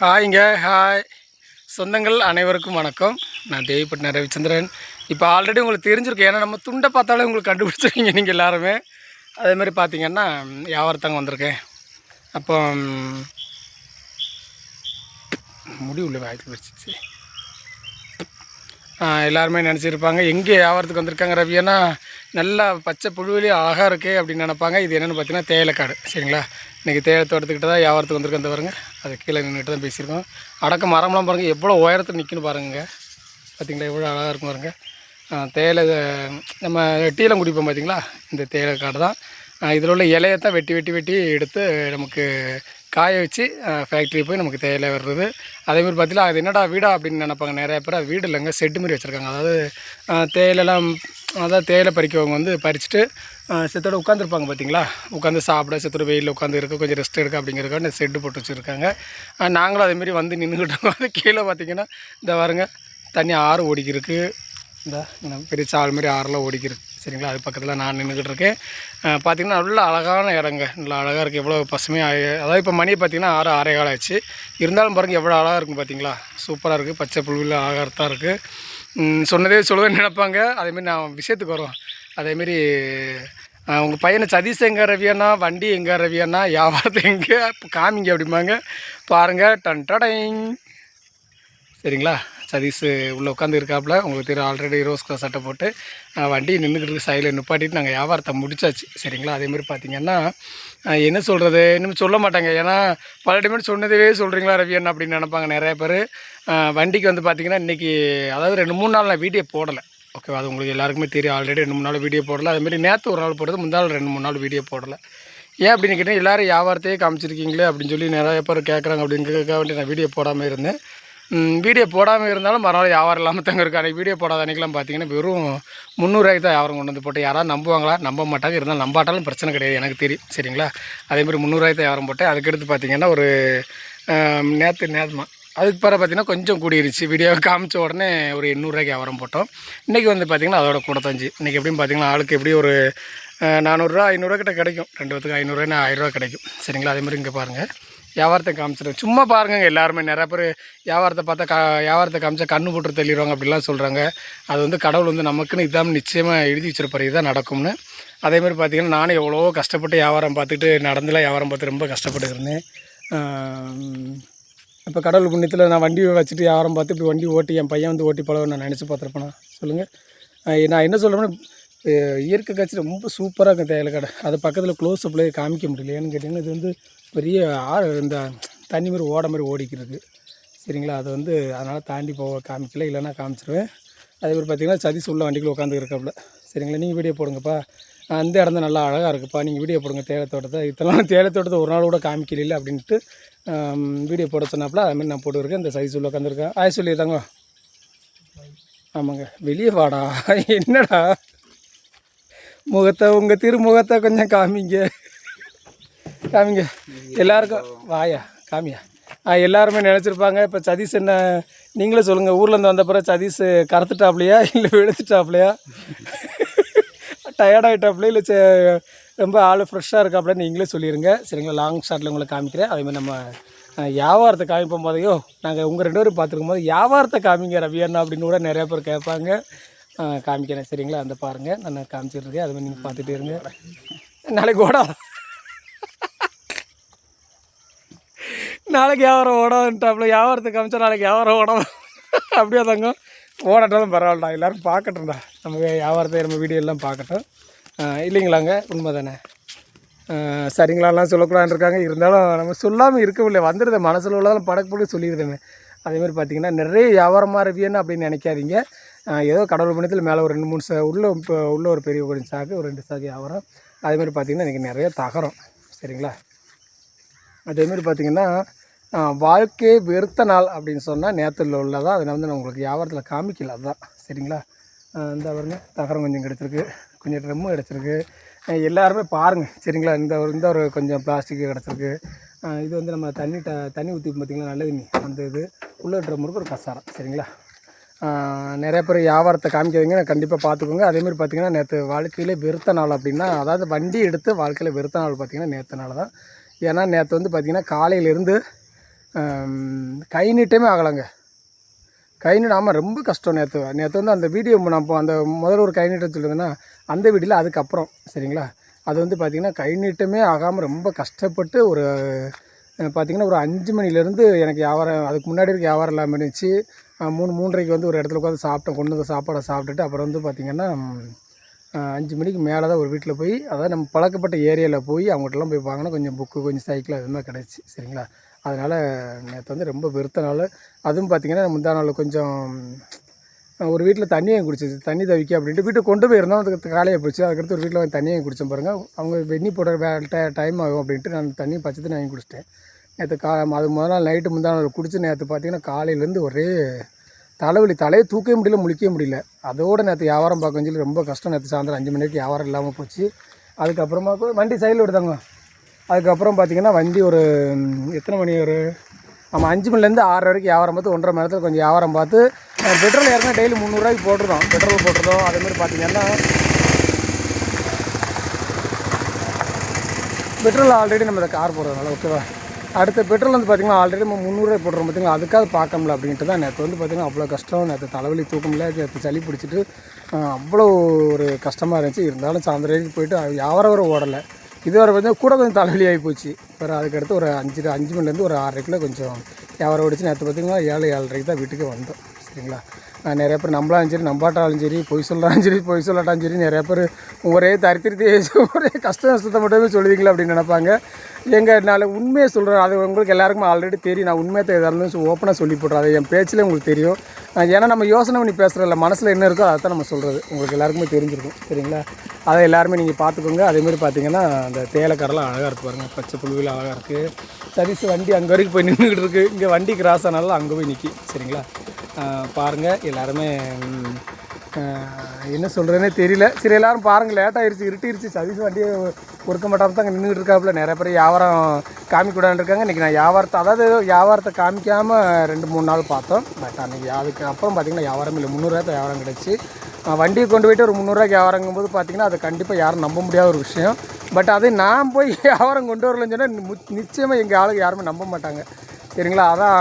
ஹாய்ங்க hi. சொந்தங்கள் அனைவருக்கும் வணக்கம். நான் தேவிப்பட்டின ரவிச்சந்திரன். இப்போ ஆல்ரெடி உங்களுக்கு தெரிஞ்சிருக்கும். ஏன்னா நம்ம துண்டை பார்த்தாலே உங்களுக்கு கண்டுபிடிச்சிருக்கீங்க நீங்கள் எல்லாருமே. அதே மாதிரி பார்த்தீங்கன்னா வியாபாரத்தாங்க வந்திருக்கேன். அப்போ முடி உள்ள வாய்ப்பு வச்சு எல்லாருமே நினச்சிருப்பாங்க. எங்கே வியாபாரத்துக்கு வந்திருக்காங்க ரவியன்னா நல்லா பச்சை புழுவிலே அழகாக இருக்கே அப்படின்னு நினைப்பாங்க. இது என்னென்னு பார்த்தீங்கன்னா தேயிலைக்காடு. சரிங்களா? இன்றைக்கி தேயிலை தோட்டத்துக்கிட்ட தான் வியாபாரத்துக்கு வந்திருக்க அந்த பாருங்கள் அது கீழே நின்றுட்டு தான் பேசியிருக்கோம். அடக்க மரம்லாம் பாருங்கள் எவ்வளோ உயரத்தில் நிற்கணும் பாருங்க. பார்த்தீங்களா? எவ்வளோ அழகாக இருக்கும் பாருங்கள் தேயிலை நம்ம டீலம் குடிப்போம் பார்த்தீங்களா? இந்த தேயிலை காடு தான். இதில் உள்ள இலையை தான் வெட்டி வெட்டி வெட்டி எடுத்து நமக்கு காய வச்சு ஃபேக்ட்ரி போய் நமக்கு தேயிலை வர்றது. அதேமாதிரி பார்த்தீங்கன்னா அது என்னடா வீடா அப்படின்னு நினைப்பாங்க. நிறைய பேர் அது வீடு இல்லைங்க செட்டு மாதிரி வச்சுருக்காங்க. அதாவது தேயிலெலாம் அதாவது தேயிலை பறிக்கவங்க வந்து பறிச்சுட்டு செத்தோட உட்காந்துருப்பாங்க பார்த்தீங்களா உட்காந்து சாப்பிட செத்தோட வெயிலில் உட்காந்து இருக்க கொஞ்சம் ரெஸ்ட் எடுக்க அப்படிங்கிறக்காக செட்டு போட்டு வச்சுருக்காங்க. நாங்களும் அதேமாரி வந்து நின்றுக்கிட்டோம் அது கீழே பார்த்தீங்கன்னா இந்த பாருங்க தண்ணி ஆறு ஓடிக்கிருக்கு. இந்த பெரிய சால் மாதிரி ஆறெல்லாம் ஓடிக்கிருக்கு. சரிங்களா? அது பக்கத்தில் நான் நின்றுக்கிட்டு இருக்கேன். பார்த்திங்கன்னா நல்ல அழகான இடங்க. நல்லா அழகாக இருக்குது எவ்வளோ பசுமையாக அதாவது இப்போ மணி பார்த்திங்கன்னா ஆறு ஆறே காலம் ஆச்சு இருந்தாலும் பாருங்கள் எவ்வளோ அழகாக இருக்கும் பார்த்தீங்களா சூப்பராக இருக்குது பச்சை புல்வில் அழகாக இருக்குது சொன்னதே சொல்லுவேன்னு நினைப்பாங்க. அதேமாரி நான் விஷயத்துக்கு வரோம் அதேமாரி உங்கள் பையனை சதீஷ் எங்கே ரவியானா வண்டி எங்கே ரவியானா வியாபாரத்தை எங்கே காமிங்க அப்படிம்பாங்க. பாருங்கள் டன் டடைங். சரிங்களா? சதீஷ் உள்ளே உட்காந்து இருக்காப்புல உங்களுக்கு தெரியும் ஆல்ரெடி ரோஸ் கலர் சட்டை போட்டு வண்டி நின்றுக்கிட்டு சைடில் நிப்பாட்டிட்டு நாங்கள் வியாபாரத்தை முடிச்சாச்சு. சரிங்களா? அதேமாதிரி பார்த்தீங்கன்னா என்ன சொல்கிறது இன்னும் சொல்ல மாட்டாங்க. ஏன்னா பல டைம் சொன்னதே சொல்கிறீங்களா ரவி அண்ணா அப்படின்னு நினைப்பாங்க நிறைய பேர். வண்டிக்கு வந்து பார்த்தீங்கன்னா இன்றைக்கி அதாவது ரெண்டு மூணு நாள் நான் வீடியோ போடலை. ஓகேவா அது உங்களுக்கு எல்லாருக்குமே தெரியும். ஆல்ரெடி ரெண்டு மூணு நாள் வீடியோ போடலை. அதுமாரி நேற்று ஒரு நாள் போடுறது முந்தாள் ரெண்டு மூணு நாள் வீடியோ போடலை. ஏன் அப்படின்னு கேட்டீங்கன்னா எல்லோரும் வியாபாரத்தையே காமிச்சிருக்கீங்களே அப்படின்னு சொல்லி நிறைய பேர் கேட்குறாங்க அப்படிங்கிறதுக்காக வேண்டிய நான் வீடியோ போடாமல் இருந்தேன். வீடியோ போடாமல் இருந்தாலும் மறுநாள் வியாபாரம் இல்லாமல் தாங்க இருக்கு அன்றைக்கி வீடியோ போடாத அன்றைக்கெலாம் பார்த்தீங்கன்னா வெறும் முந்நூறுரூவாய்க்கு தான் வியாபாரம் கொண்டு வந்து போட்டு யாராவது நம்புவாங்களா? நம்ப மாட்டாங்க. இருந்தாலும் நம்பாட்டாலும் பிரச்சனை கிடையாது எனக்கு தெரியும். சரிங்களா? அதேமாதிரி முந்நூறுரூவாய்க்கு தான் வியாபாரம் போட்டேன் அதுக்கடுத்து பார்த்தீங்கன்னா ஒரு நேற்று நேரமா அதுக்கு பிறகு பார்த்தீங்கன்னா கொஞ்சம் கூடிருச்சு. வீடியோ காமிச்ச உடனே ஒரு எண்ணூறுரூவாய்க்கு வியாபாரம் போட்டோம். இன்றைக்கி வந்து பார்த்திங்கன்னா அதோட கூட தஞ்சு இன்றைக்கி எப்படின்னு பார்த்தீங்கன்னா ஆளுக்கு எப்படி ஒரு நானூறுரூவா ஐநூறுரூவா கிட்ட கிடைக்கும். ரெண்டு பேத்துக்கு ஐநூறுரூவா ஆயிரரூவா கிடைக்கும். சரிங்களா? அதே மாதிரி இங்கே பாருங்கள் வியாபாரத்தை காமிச்சிடும் சும்மா பாருங்க எல்லாருமே. நிறைய பேர் வியாபாரத்தை பார்த்தா க வியாபாரத்தை காமிச்சா கண்ணு போட்டு தள்ளிடுவாங்க அப்படிலாம் சொல்கிறாங்க அது வந்து கடவுள் வந்து நமக்குன்னு இதான் நிச்சயமாக எழுதி வச்சிருப்பார். இதுதான் நடக்கும்னு. அதே மாதிரி நானும் எவ்வளோ கஷ்டப்பட்டு வியாபாரம் பார்த்துட்டு நடந்துலாம் வியாபாரம் பார்த்து ரொம்ப கஷ்டப்பட்டு இப்போ கடவுள் புண்ணியத்தில் நான் வண்டி வச்சுட்டு வியாபாரம் பார்த்து இப்படி வண்டி ஓட்டி என் பையன் வந்து ஓட்டி பழக நான் நினச்சி பார்த்துருப்பேனா? சொல்லுங்கள் நான் என்ன சொல்கிறேன்னா இயற்கை காட்சி ரொம்ப சூப்பராக இருக்கும் தேயிலை கடை அது பக்கத்தில் க்ளோஸ் அப்லேயே காமிக்க முடியல ஏன்னு கேட்டிங்கன்னா இது வந்து பெரிய ஆறு இந்த தண்ணி மாதிரி ஓட மாதிரி ஓடிக்கிறது. சரிங்களா? அதை வந்து அதனால் தாண்டி போக காமிக்கல இல்லைன்னா காமிச்சிருவேன். அதே மாதிரி பார்த்தீங்கன்னா சதீஷ் உள்ள வண்டிக்குள்ள உட்காந்து இருக்காப்புல. சரிங்களா? நீங்கள் வீடியோ போடுங்கப்பா. அந்த இடம் தான் நல்லா அழகாக இருக்குப்பா. நீங்கள் வீடியோ போடுங்க தேலை தோட்டத்தை. இதெல்லாம் தேலை தோட்டத்தை ஒரு நாள் கூட காமிக்கல அப்படின்ட்டு வீடியோ போட சொன்னாப்புல. அதுமாதிரி நான் போட்டுருக்கேன். இந்த சதீஷ் உள்ள உட்காந்துருக்கேன் ஆய் சொல்லியிருந்தாங்க ஆமாங்க. வெளியே வாடா. என்னடா? முகத்தை உங்கள் திருமுகத்தை கொஞ்சம் காமிங்க. காமிங்க. எல்லாருக்கும் வாயா காமியா. ஆ எல்லாருமே நினச்சிருப்பாங்க இப்போ சதீஷ் என்ன நீங்களே சொல்லுங்கள் ஊர்லேருந்து வந்த பிறகு சதீஷ் கறத்துட்டாப்லையா இல்லை வெளுத்துட்டாப்லையா? டயர்டாகிட்டாப்லையா இல்லை ரொம்ப ஆள் ஃப்ரெஷ்ஷாக இருக்காப்புல நீங்களே சொல்லிடுங்க சரிங்களா லாங் ஷாட்டில் உங்களை காமிக்கிறேன். அதேமாதிரி நம்ம வியாபாரத்தை காமிப்போம் போதையோ நாங்கள் உங்கள் ரெண்டு பேரும் பார்த்துருக்கும் போது வியாபாரத்தை காமிங்க ரவி அண்ணா அப்படின்னு கூட நிறைய பேர் கேட்பாங்க. காமிக்கிறேன். சரிங்களா அந்த பாருங்கள் நான் காமிச்சிட்ருக்கேன் அது மாதிரி நீங்கள் பார்த்துட்டே இருங்க. நாளைக்கு ஓடா நாளைக்கு வியாபாரம் ஓடாதுன்ட்டாப்புல வியாபாரத்தை காமிச்சா நாளைக்கு வியாபாரம் ஓடாது அப்படியே தாங்க ஓடட்டாலும் பரவாயில்லடா. எல்லோரும் பார்க்கட்டும்டா. நம்ம வியாபாரத்தை நம்ம வீடியோ எல்லாம் பார்க்கட்டும். இல்லைங்களாங்க? உண்மை தானே சரிங்களாலாம் சொல்லக்கூடாதுன்னு இருக்காங்க இருந்தாலும் நம்ம சொல்லாமல் இருக்கவில்லை. வந்துடுது மனசில் உள்ளதெல்லாம் படக்கு போட்டு சொல்லிடுதுமே அதேமாதிரி பார்த்தீங்கன்னா நிறைய வியாபாரமாக இருவியன்னு அப்படின்னு நினைக்காதீங்க. ஏதோ கடவுள் பணத்தில் மேலே ஒரு ரெண்டு மூணு சா உள்ள இப்போ உள்ள ஒரு பெரிய ஒரு சாக்கு ஒரு ரெண்டு சாக்கு வியாபாரம். அதேமாதிரி பார்த்தீங்கன்னா இன்றைக்கி நிறைய தகரம். சரிங்களா? அதேமாரி பார்த்தீங்கன்னா வாழ்க்கையை வெறுத்த நாள் அப்படின்னு சொன்னால் நேற்றுல உள்ளதான் அதை வந்து நான் உங்களுக்கு வியாபாரத்தில் காமிக்கல அதுதான் சரிங்களா? இந்த பாருங்க தகரம் கொஞ்சம் கிடச்சிருக்கு. கொஞ்சம் ட்ரம்மு கிடச்சிருக்கு. எல்லாருமே பாருங்கள் சரிங்களா? இந்த ஒரு இந்த ஒரு கொஞ்சம் பிளாஸ்டிக்கு கிடச்சிருக்கு. இது வந்து நம்ம தண்ணி ட தண்ணி ஊற்றி பார்த்தீங்கன்னா நல்ல தண்ணி. அந்த இது. உள்ள ட்ரம் ஒரு கசாரம். சரிங்களா? நிறைய பேர் வியாபாரத்தை காமிக்காதீங்க. கண்டிப்பாக பார்த்துக்கோங்க அதேமாதிரி பார்த்தீங்கன்னா நேற்று வாழ்க்கையிலே வெறுத்த நாள் அப்படின்னா அதாவது வண்டி எடுத்து வாழ்க்கையில் வெறுத்த நாள் பார்த்தீங்கன்னா நேற்று நாள் தான் ஏன்னா நேற்று வந்து பார்த்திங்கன்னா காலையிலேருந்து கை நீட்டமே ஆகலைங்க. கை நீட்ட ஆமாம் ரொம்ப கஷ்டம் நேற்று நேற்று வந்து அந்த வீடியோ நான் இப்போ அந்த முதல்ல ஒரு கை நீட்டம் சொல்லுதுன்னா அந்த வீடியோவில் அதுக்கப்புறம் சரிங்களா? அது வந்து பார்த்திங்கன்னா கை நீட்டமே ஆகாமல் ரொம்ப கஷ்டப்பட்டு ஒரு பார்த்திங்கன்னா ஒரு அஞ்சு மணிலேருந்து எனக்கு வியாபாரம் அதுக்கு முன்னாடி இருக்க வியாபாரம் இல்லாமல் இருந்துச்சு. மூணு மூன்றரைக்கு வந்து ஒரு இடத்துல உட்காந்து சாப்பிட்டேன் கொண்டு வந்து சாப்பாடை சாப்பிட்டுட்டு அப்புறம் வந்து பார்த்திங்கன்னா அஞ்சு மணிக்கு மேலே தான் ஒரு வீட்டில் போய் அதாவது நம்ம பழக்கப்பட்ட ஏரியாவில் போய் அவங்ககிட்டலாம் போய் வாங்கினா கொஞ்சம் புக்கு கொஞ்சம் சைக்கிள் அது மாதிரி கிடச்சி சரிங்களா? அதனால் நேற்று வந்து ரொம்ப வெறுத்த நாள் அதுவும் பார்த்திங்கன்னா முந்தா நாள் கொஞ்சம் ஒரு வீட்டில் தண்ணியும் வாங்கி குடிச்சிச்சு தண்ணி தவிக்க அப்படின்ட்டு வீட்டுக்கு கொண்டு போயிருந்தோம். அதுக்கு காலையை போச்சு. அதுக்கடுத்து ஒரு வீட்டில் வந்து தண்ணி பாருங்கள் அவங்க வெந்நி போடுற வே டைம் ஆகும் அப்படின்ட்டு நான் தண்ணி பச்சத்து நான் வாங்கி குடிச்சிட்டேன். நேற்று கா அது முதல் நாள் நைட்டு முந்தா நாள் குடிச்சு நேற்று பார்த்திங்கன்னா காலையிலேருந்து ஒரே தலைவலி தலையை தூக்கவே முடியல முழிக்கவே முடியல. அதோட நேற்று வியாபாரம் பார்க்க சொல்லி ரொம்ப கஷ்டம். நேற்று சாயந்தரம் அஞ்சு மணிக்கு வியாபாரம் இல்லாமல் போச்சு. அதுக்கப்புறமா கூட வண்டி சைடில் விடுதாங்க அதுக்கப்புறம் பார்த்தீங்கன்னா வண்டி ஒரு எத்தனை மணி ஒரு ஆமாம் அஞ்சு மணிலேருந்து ஆறு வரைக்கும் வியாபாரம் பார்த்து ஒன்றரை மணி நேரத்தில் கொஞ்சம் வியாபாரம் பார்த்து பெட்ரோல் ஏற்கனவே டெய்லி முந்நூறுரூவாய்க்கு போட்டுருந்தோம். பெட்ரோல் போட்டுருந்தோம். அதேமாதிரி பார்த்தீங்கன்னா பெட்ரோல் ஆல்ரெடி நம்ம இந்த கார் போடுறதுனால ஓகேவா அடுத்த பெட்ரோல் வந்து பார்த்திங்கன்னா ஆல்ரெடி நம்ம முந்நூறுரூவா போடுறோம் பார்த்தீங்களா அதுக்காக பார்க்கல அப்படின்ட்டு தான் நேற்று வந்து பார்த்திங்கன்னா அவ்வளோ கஷ்டம். நேற்று தலைவலி தூக்கமில்ல நேற்று சளி பிடிச்சிட்டு அவ்வளோ ஒரு கஷ்டமாக இருந்துச்சு. இருந்தாலும் சாயந்தரம் வரைக்கும் போயிட்டு வியாபாரம் வர ஓடலை. இதுவரை வந்து கூட கொஞ்சம் தலைவலி ஆகி போச்சு. அப்புறம் அதுக்கடுத்து ஒரு அஞ்சு அஞ்சு மணிலேருந்து ஒரு ஆறரைக்குள்ளே கொஞ்சம் வியாபாரம் ஓடிச்சு நேற்று பார்த்திங்கன்னா ஏழு ஏழரைக்கு தான் வீட்டுக்கு வந்தோம். சரிங்களா? அஹ் நிறைய பேர் நம்மளாலும் சரி நம்பாட்டாலும் சரி பொய் சொல்கிறாலும் சரி பொய் சொல்லாட்டாலும் சரி நிறைய பேர் ஒரே தரித்திரத்தை ஒரே கஷ்ட நஷ்டத்தை மட்டுமே சொல்லுவீங்களா அப்படின்னு நினைப்பாங்க. எங்கள் நான் உண்மையை சொல்கிறேன் அது உங்களுக்கு எல்லாருக்கும் ஆல்ரெடி தெரியும். நான் உண்மையத்தை எதாக இருந்தாலும் ஓப்பனாக சொல்லி போடுறேன் அது என் பேச்சில் உங்களுக்கு தெரியும். ஏன்னா நம்ம யோசனை பண்ணி பேசுகிறதில்ல மனசில் என்ன இருக்கோ அதை தான் நம்ம சொல்கிறது உங்களுக்கு எல்லாருக்குமே தெரிஞ்சிருக்கும். சரிங்களா? அதை எல்லாருமே நீங்கள் பார்த்துக்கோங்க. அதேமாதிரி பார்த்தீங்கன்னா அந்த தேயிலைக்கரெல்லாம் அழகாக இருக்குது பாருங்கள் பச்சை புழுவில் அழகாக இருக்குது சர்வீஸ் வண்டி அங்கே வரைக்கும் போய் நின்றுக்கிட்டு இருக்குது இங்கே வண்டி கிராஸ் ஆனாலும் அங்கே போய் நிற்கி சரிங்களா? பாருங்கள் எல்லாருமே என்ன சொல்கிறதுனே தெரியல. சரி எல்லாரும் பாருங்கள் லேட் ஆயிருச்சு இருட்டிருச்சு. சதீஷ் வண்டியை கொடுக்க மாட்டாம தான் நின்றுட்டு இருக்காப்புல. நிறைய பேர் வியாபாரம் காமிக்கூடான்னு இருக்காங்க. இன்றைக்கி நான் வியாபாரத்தை அதாவது வியாபாரத்தை காமிக்காமல் ரெண்டு மூணு நாள் பார்த்தோம். பட் அன்றைக்கி அதுக்கு அப்புறம் பார்த்திங்கன்னா வியாபாரம் இல்லை. முந்நூறுரூவா வியாபாரம் கிடச்சி. வண்டியை கொண்டு போயிட்டு ஒரு முந்நூறுரூவாய்க்கு வியாபாரங்கும் போது பார்த்திங்கன்னா அது கண்டிப்பாக யாரும் நம்ப முடியாத ஒரு விஷயம். பட் அது நான் போய் வியாபாரம் கொண்டு வரலன்னு சொன்னால் நிச்சயமாக எங்கள் ஆளுங்க யாருமே நம்ப மாட்டாங்க. சரிங்களா? அதான்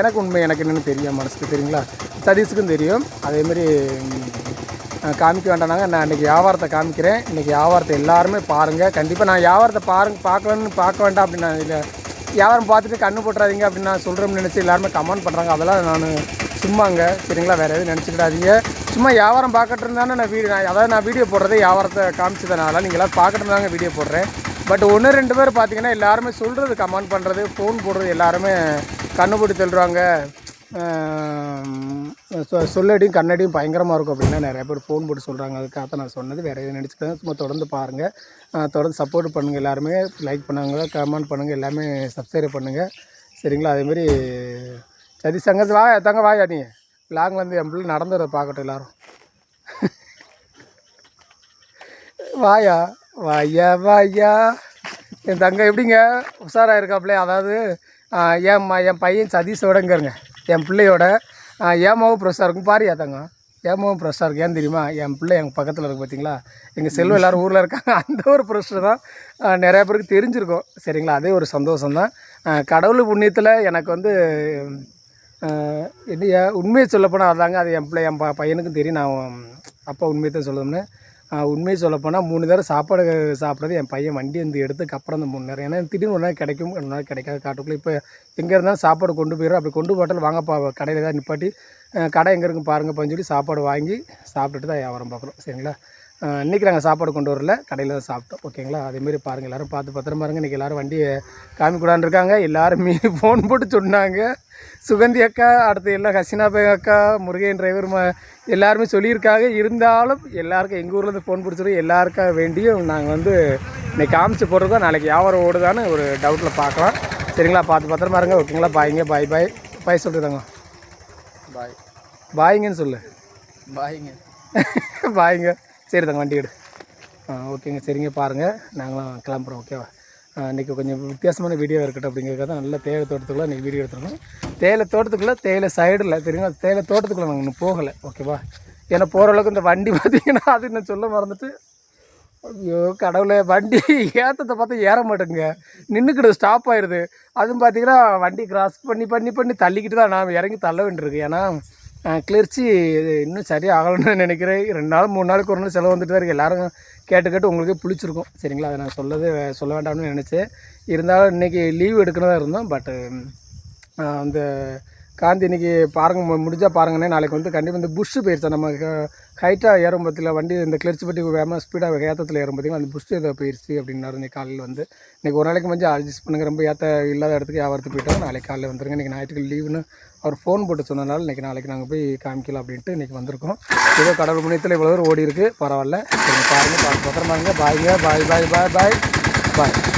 எனக்கு உண்மை எனக்கு என்னென்னு தெரியும் மனசுக்கு சரிங்களா சதீஷுக்கும் தெரியும். அதேமாரி காமிக்க வேண்டாம்னாங்க. நான் இன்றைக்கி வியாபாரத்தை காமிக்கிறேன். இன்றைக்கி வியாபாரத்தை எல்லாருமே பாருங்கள் கண்டிப்பாக நான் வியாபாரத்தை பாருங்க பார்க்கலன்னு பார்க்க வேண்டாம் அப்படின்னு நான் இல்லை வியாபாரம் பார்த்துட்டு கண்ணு போட்டுறாதீங்க அப்படின்னு நான் சொல்கிறேன்னு நினச்சி எல்லாருமே கமெண்ட் பண்ணுறாங்க அதெல்லாம் நான் சும்மாங்க சரிங்களா? வேறு எதுவும் நினச்சிக்கிடாதீங்க. சும்மா வியாபாரம் பார்க்கட்டு இருந்தானே நான் வீடியோ நான் அதாவது நான் வீடியோ போடுறதே வியாபாரத்தை காமிச்சதுனால நீங்கள் எல்லாம் பார்க்கட்டு இருந்தாங்க வீடியோ போடுறேன். பட் ஒன்று ரெண்டு பேர் பார்த்தீங்கன்னா எல்லாருமே சொல்கிறது கமெண்ட் பண்ணுறது ஃபோன் போடுறது எல்லாருமே கண்ணு போட்டு தள்ளுறாங்க. சொ- சொல்லடியும் கண்ணடியும் பயங்கரமாக இருக்கும் அப்படின்னா நிறைய பேர் ஃபோன் போட்டு சொல்கிறாங்க அதுக்காக தான் நான் சொன்னது வேறு எதுவும் நினச்சிக்கிறேன் சும்மா தொடர்ந்து பாருங்கள் தொடர்ந்து சப்போர்ட் பண்ணுங்கள் எல்லாருமே. லைக் பண்ணுங்க கமெண்ட் பண்ணுங்கள் எல்லாமே சப்ஸ்கிரைப் பண்ணுங்கள் சரிங்களா? அதேமாரி சதி சங்கத்து வா தங்க வாயா நீ? லாங்லேருந்து என் பிள்ளை நடந்துருதை பார்க்கட்டும் எல்லோரும். வாயா. வாயா வாயா என் தங்க எப்படிங்க? உஷாராக இருக்காப்புல அதாவது என் என் பையன் சதீஷோடங்கிறங்க. என் பிள்ளையோட ஏமாவும் என் இருக்கும். பாரியா தங்க? ஏமாவும் ப்ரெஷ்ஷாக ப்ரெஸ்ஸாக இருக்கு. ஏன் தெரியுமா? என் பிள்ளை எங்கள் பக்கத்தில் இருக்கு பார்த்தீங்களா எங்கள் செல்வம் எல்லாரும் ஊரில் இருக்காங்க. அந்த ஒரு ப்ரெஷர் தான் நிறையா பேருக்கு தெரிஞ்சிருக்கும். சரிங்களா? அதே ஒரு சந்தோஷம் தான். கடவுள் புண்ணியத்தில் எனக்கு வந்து என்ன உண்மையை சொல்லப்போனால் அதாங்க. அது என் பிள்ளை என் ப பையனுக்கும் தெரியும். நான் அப்பா உண்மையை தான் சொல்லணும்னு. உண்மையை சொல்லப்போனால் மூணு நேரம் சாப்பாடு சாப்பிட்றது என் பையன் வண்டி வந்து எடுத்துக்கு அப்புறம் அந்த மூணு நேரம். ஏன்னா திடீர்னு ஒரு நாள் கிடைக்கும் ஒரு நாள் கிடைக்காது காட்டுக்குள்ளே. இப்போ எங்கே இருந்தாலும் சாப்பாடு கொண்டு போயிடும் அப்படி கொண்டு போட்டாலும் வாங்கப்பா கடையில் தான் நிப்பாட்டி கடை எங்கே இருக்குன்னு பாருங்கப்பான்னு சொல்லி சாப்பாடு வாங்கி சாப்பிட்டுட்டு தான் வியாபாரம் பார்க்குறோம் சரிங்களா? ஆஹ் இன்னைக்கு நாங்கள் சாப்பாடு கொண்டு வரல. கடையில் தான் சாப்பிட்டோம். ஓகேங்களா அதேமாரி பாருங்கள் எல்லோரும் பார்த்து பத்திரமா இருங்க. இன்றைக்கி எல்லோரும் வண்டியை காமிக்கூடான்னு இருக்காங்க. எல்லோரும் மீ ஃபோன் போட்டு சொன்னாங்க. சுகந்தி அக்கா அடுத்து எல்லாம் ஹசினா பே அக்கா முருகன் டிரைவர் ம எல்லாருமே சொல்லியிருக்காங்க. இருந்தாலும் எல்லாருக்கும் எங்கள் ஊர்லேருந்து ஃபோன் பிடிச்சிரும் எல்லாருக்காக வேண்டியும் நாங்கள் வந்து இன்னைக்கு காமிச்சு போடுறதோ நாளைக்கு வியாபாரம் ஓடுதான்னு ஒரு டவுட்டில் பார்க்கலாம். சரிங்களா? பார்த்து பத்திரமா இருங்க. ஓகேங்களா பாய்ங்க பாய் பாய் பாய் சொல்லிட்டுதாங்க பாய் பாய்ங்கன்னு சொல்லு. பாய்ங்க பாய்ங்க சரி தாங்க வண்டி எடு. ஆ ஓகேங்க சரிங்க பாருங்கள் நாங்களும் கிளம்புறோம் ஓகேவா இன்றைக்கி இன்னைக்கு கொஞ்சம் வித்தியாசமான வீடியோ இருக்கட்டும் அப்படிங்கிறதுக்காக தான் நல்ல தேயிலை தோட்டத்துக்குள்ளே இன்றைக்கி வீடியோ எடுத்துருக்கோம் தேயிலை தோட்டத்துக்குள்ளே தேயிலை சைடில் தெரியுங்க தேயிலை தோட்டத்துக்குள்ளே நாங்கள் இன்னும் போகலை ஓகேவா ஏன்னா போகிற அளவுக்கு இந்த வண்டி பார்த்தீங்கன்னா அது இன்னும் சொல்ல மறந்துட்டு ஐயோ கடவுளே வண்டி ஏற்றத்தை பார்த்தா ஏற மாட்டேங்க நின்றுக்கிட்டு ஸ்டாப் ஆயிடுது அதுவும் பார்த்தீங்கன்னா வண்டி கிராஸ் பண்ணி பண்ணி பண்ணி தள்ளிக்கிட்டு தான் நான் இறங்கி தள்ள வேண்டியிருக்கு. ஏன்னா கிளர்ச்சி இன்னும் சரியாக ஆகலைன்னு நினைக்கிறேன். ரெண்டு நாள் மூணு நாளுக்கு ஒரு நாள் செலவு வந்துட்டு தான் இருக்குது எல்லாரும் கேட்டு கேட்டு உங்களுக்கே பிடிச்சிருக்கும் சரிங்களா? அதை நான் சொல்லது சொல்ல வேண்டாம்னு நினச்சேன். இருந்தாலும் இன்றைக்கி லீவ் எடுக்கணும் தான் இருந்தோம். பட்டு அந்த காந்தி இன்னைக்கு பாருங்க முடிஞ்சால் பாருங்கண்ணே. நாளைக்கு வந்து கண்டிப்பாக இந்த புஷ்ஷு போயிடுச்சா நம்ம ஹைட்டாக ஏறும் பற்றியில் வண்டி இந்த கிளர்ச்சி பற்றி வேகமாக ஸ்பீடாக ஏற்றத்தில் ஏறும் பார்த்திங்கன்னா அந்த புஷ்டி ஏதோ போயிடுச்சு அப்படின்னாரு இன்னைக்கு காலையில் வந்து. இன்னைக்கு ஒரு நாளைக்கு கொஞ்சம் அட்ஜஸ்ட் பண்ணுங்க ரொம்ப ஏற்ற இல்லாத இடத்துக்கு வியாபாரத்துக்கு போயிட்டோம். நாளைக்கு காலையில் வந்துருங்க. இன்றைக்கி ஞாயிற்றுக்கு லீவுன்னு அவர் ஃபோன் போட்டு சொன்னதுனால இன்றைக்கி நாளைக்கு நாங்கள் போய் காமிக்கலாம் அப்படின்ட்டு இன்றைக்கி வந்திருக்கோம். ஏதோ கடவுள் புண்ணியத்தில் இவ்வளோ தூரம் ஓடி இருக்குது பரவாயில்ல. நீங்கள் பாருங்கள் பார்த்து பத்திரமாங்க பாய்ங்க பாய் பாய் பாய் பாய் பாய்